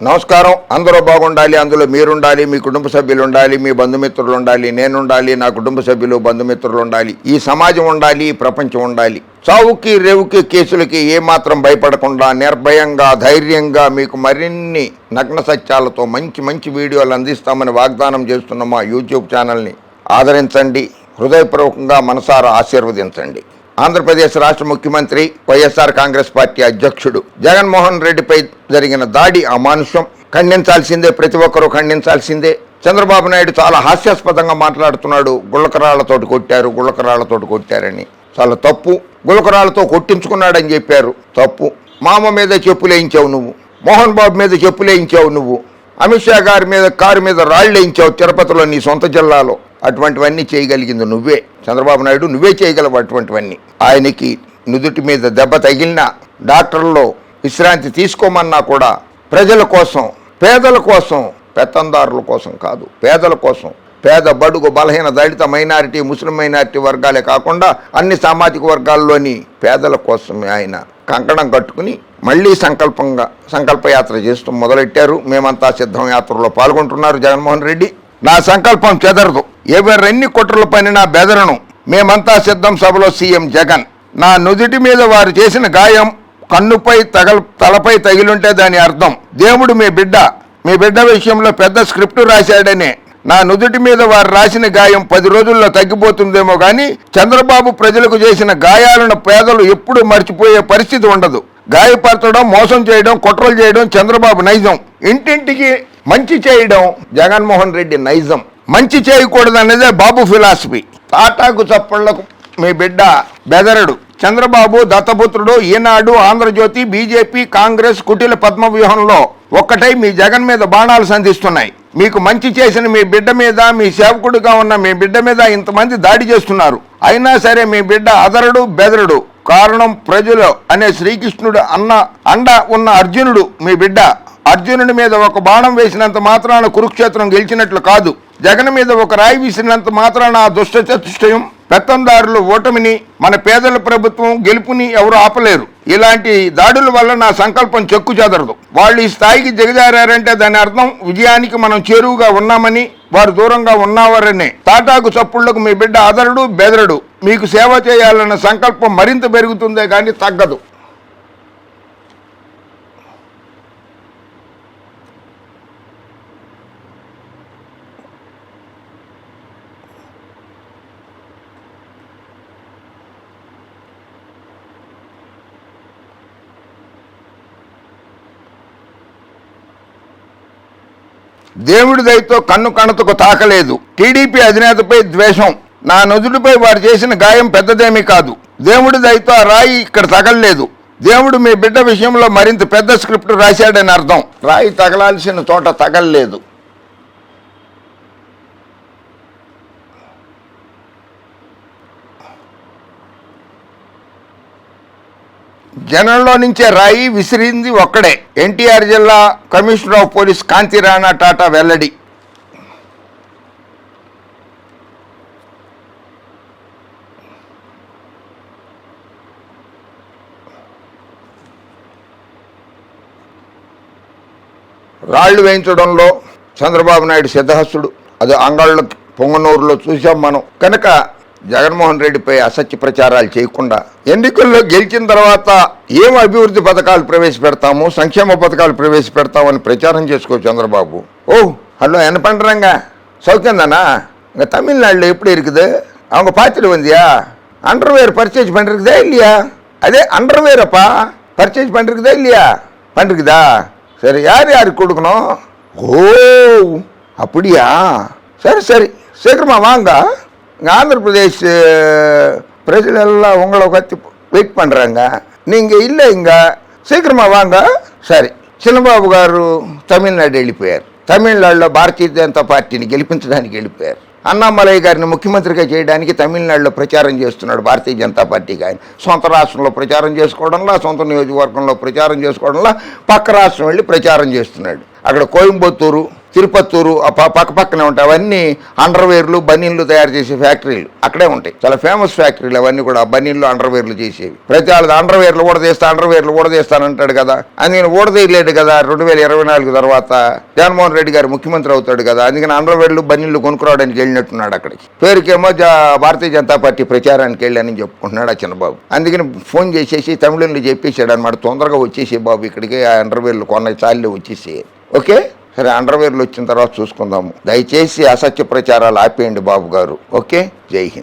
నమస్కారం. అందరూ బాగుండాలి అందులో మీరుండాలి మీ కుటుంబ సభ్యులు ఉండాలి మీ బంధుమిత్రులు ఉండాలి నేను ఉండాలి నా కుటుంబ సభ్యులు బంధుమిత్రులు ఉండాలి ఈ సమాజం ఉండాలి ఈ ప్రపంచం ఉండాలి. చావుకి రేవుకి కేసులకి ఏమాత్రం భయపడకుండా నిర్భయంగా ధైర్యంగా మీకు మరిన్ని నగ్న సత్యాలతో మంచి మంచి వీడియోలు అందిస్తామని వాగ్దానం చేస్తున్న మా యూట్యూబ్ ఛానల్ని ఆదరించండి. హృదయపూర్వకంగా మనసారా ఆశీర్వదించండి. ఆంధ్రప్రదేశ్ రాష్ట్ర ముఖ్యమంత్రి వైఎస్ఆర్ కాంగ్రెస్ పార్టీ అధ్యక్షుడు జగన్మోహన్ రెడ్డిపై జరిగిన దాడి అమానుష్యం. ఖండించాల్సిందే ప్రతి ఒక్కరూ ఖండించాల్సిందే. చంద్రబాబు నాయుడు చాలా హాస్యాస్పదంగా మాట్లాడుతున్నాడు. గుళ్ళకరాళ్ళతోటి కొట్టారు గుళ్ళకరాళ్ళతోటి కొట్టారని. చాలా తప్పు. గుళ్ళకరాళ్ళతో కొట్టించుకున్నాడని చెప్పారు. తప్పు. మామ మీద చెప్పులేయించావు నువ్వు. మోహన్ బాబు మీద చెప్పులేయించావు నువ్వు. అమిత్ షా గారి మీద కారు మీద రాళ్ళు వేయించావు తిరుపతిలో నీ సొంత జిల్లాలో. అటువంటివన్నీ చేయగలిగింది నువ్వే. చంద్రబాబు నాయుడు నువ్వే చేయగలవు అటువంటివన్నీ. ఆయనకి నుదుటి మీద దెబ్బ తగిలినా డాక్టర్లో విశ్రాంతి తీసుకోమన్నా కూడా ప్రజల కోసం పేదల కోసం పెత్తందారుల కోసం కాదు. పేదల కోసం. పేద బడుగు బలహీన దళిత మైనారిటీ ముస్లిం మైనారిటీ వర్గాలే కాకుండా అన్ని సామాజిక వర్గాల్లోని పేదల కోసమే ఆయన కంకణం కట్టుకుని మళ్ళీ సంకల్పంగా సంకల్పయాత్ర చేస్తూ మొదలెట్టారు. మేమంతా సిద్ధం యాత్రలో పాల్గొంటున్నారు జగన్మోహన్ రెడ్డి. నా సంకల్పం చెదరదు. ఎవరెన్ని కుట్రల పనినా బెదరను. మేమంతా సిద్ధం సభలో సీఎం జగన్. నా నుదుటి మీద వారు చేసిన గాయం కన్నుపై తగల తలపై తగిలుంటే దాని అర్థం. దేవుడు మీ బిడ్డ. మీ బిడ్డ విషయంలో పెద్ద స్క్రిప్ట్ రాశాడనే. నా నుదుటి మీద వారు రాసిన గాయం పది రోజుల్లో తగ్గిపోతుందేమో కానీ చంద్రబాబు ప్రజలకు చేసిన గాయాలను పేదలు ఎప్పుడూ మర్చిపోయే పరిస్థితి ఉండదు. గాయపరచడం మోసం చేయడం కుట్రలు చేయడం చంద్రబాబు నైజం. ఇంటింటికి మంచి చేయడం జగన్మోహన్ రెడ్డి నైజం. మంచి చేయకూడదు అనేదే బాబు ఫిలాసఫీ. తాటాకు చప్పళ్ళకు మీ బిడ్డ బెదరడు. చంద్రబాబు దత్తపుత్రుడు ఈనాడు ఆంధ్రజ్యోతి బీజేపీ కాంగ్రెస్ కుటిల పద్మ వ్యూహంలో ఒక్కటై మీ జగన్ మీద బాణాలు సంధిస్తున్నాయి. మీకు మంచి చేసిన మీ బిడ్డ మీద మీ సేవకుడిగా ఉన్న మీ బిడ్డ మీద ఇంతమంది దాడి చేస్తున్నారు. అయినా సరే మీ బిడ్డ అదరడు బెదరడు. కారణం ప్రజలు అనే శ్రీకృష్ణుడు అన్న అండ ఉన్న అర్జునుడు మీ బిడ్డ. అర్జునుడి మీద ఒక బాణం వేసినంత మాత్రాన కురుక్షేత్రం గెలిచినట్లు కాదు. జగన్ మీద ఒక రాయి వీసినంత మాత్రాన ఆ దుష్ట చతుష్టయం పెత్తందారులు ఓటమిని మన పేదల ప్రభుత్వం గెలుపుని ఎవరు ఆపలేరు. ఇలాంటి దాడుల వల్ల నా సంకల్పం చెక్కు చెదరదు. వాళ్ళు ఈ స్థాయికి దిగజారంటే దాని అర్థం విజయానికి మనం చేరువుగా ఉన్నామని వారు దూరంగా ఉన్నావారనే. తాటాకు చప్పుళ్ళకు మీ బిడ్డ అదరుడు బెదరడు. మీకు సేవ చేయాలన్న సంకల్పం మరింత పెరుగుతుందే కానీ తగ్గదు. దేవుడి దయతో కన్ను కణతకు తాకలేదు. టీడీపీ అధినేతపై ద్వేషం. నా నుదుటిపై వారు చేసిన గాయం పెద్దదేమీ కాదు. దేవుడి దయతో ఆ రాయి ఇక్కడ తగలలేదు. దేవుడు మీ బిడ్డ విషయంలో మరింత పెద్ద స్క్రిప్ట్ రాశాడని అర్థం. రాయి తగలాల్సిన చోట తగలలేదు. జనంలో నుంచే రాయి విసిరింది ఒక్కడే. ఎన్టీఆర్ జిల్లా commissioner of police Kanti Rana Tata వెల్లడి. రాళ్ళు వేయించడంలో చంద్రబాబు నాయుడు సిద్ధహస్తుడు. అది అంగాళ్ళు పొంగనూరులో చూసాం మనం. కనుక జగన్మోహన్ రెడ్డిపై అసత్య ప్రచారాలు చేయకుండా ఎన్నికల్లో గెలిచిన తర్వాత ఏం అభివృద్ధి పథకాలు ప్రవేశపెడతాము సంక్షేమ పథకాలు ప్రవేశపెడతామని ప్రచారం చేసుకో చంద్రబాబు ఓ హలో என்ன பண்றாங்க சௌக்கியம் தானா இங்கே தமிழ்நாட்டில் எப்படி இருக்குது அவங்க பார்த்துட்டு வந்தியா அண்டர்வேர் பர்ச்சேஸ் பண்ணிருக்குதா இல்லையா அதே அண்டர்வேரப்பா பர்ச்சேஸ் பண்ணிருக்குதா இல்லையா பண்ணிருக்குதா சரி யார் யாருக்கு கொடுக்கணும் ஓ அப்படியா சரி சரி சீக்கிரமா வாங்க இங்கே ஆந்திர பிரதேஷ் பிரஜல் எல்லாம் உங்களை கத்தி వెయిట్ பண்ணுறாங்க நீங்கள் இல்லை இங்கே సీక్రమా వాంగ సరే చిన్నబాబు గారు తమిళనాడు వెళ్ళిపోయారు తమిళనాడులో భారతీయ జనతా పార్టీని గెలిపించడానికి వెళ్ళిపోయారు అన్నామలయ్య గారిని ముఖ్యమంత్రిగా చేయడానికి తమిళనాడులో ప్రచారం చేస్తున్నాడు భారతీయ జనతా పార్టీకి ఆయన సొంత రాష్ట్రంలో ప్రచారం చేసుకోవడంలో సొంత నియోజకవర్గంలో ప్రచారం చేసుకోవడంలో పక్క రాష్ట్రం వెళ్ళి ప్రచారం చేస్తున్నాడు అక్కడ కోయంబత్తూరు తిరుపత్తూరు ఆ పక్క పక్కనే ఉంటాయి. అవన్నీ అండర్వేర్లు బనీన్లు తయారు చేసే ఫ్యాక్టరీలు. అక్కడే ఉంటాయి. చాలా ఫేమస్ ఫ్యాక్టరీలు అవన్నీ కూడా బనీన్లు అండర్వేర్లు చేసేవి. ప్రతి వాళ్ళది అండర్వేర్లు ఊడదీస్తా అండర్వేర్లు ఊడదీస్తానంటాడు కదా. అందుకని ఊడదీయలేడు కదా. రెండు వేల ఇరవై నాలుగు తర్వాత జగన్మోహన్ రెడ్డి గారు ముఖ్యమంత్రి అవుతాడు కదా. అందుకని అండర్వేర్లు బనీన్లు కొనుక్కురావడానికి వెళ్ళినట్టున్నాడు అక్కడికి. పేరుకేమో జా భారతీయ జనతా పార్టీ ప్రచారానికి వెళ్ళానని చెప్పుకుంటున్నాడు ఆ చిన్నబాబు. అందుకని ఫోన్ చేసేసి తమిళంలో చెప్పేశాడు అనమాట తొందరగా వచ్చేసి బాబు ఇక్కడికి ఆ అండర్వేర్లు కొన్న చాలు వచ్చేసి ఓకే? సరే అండర్వేర్లు వచ్చిన తర్వాత చూసుకుందాము. దయచేసి అసత్య ప్రచారాలు ఆపేయండి బాబు గారు. ఓకే? జై హింద్.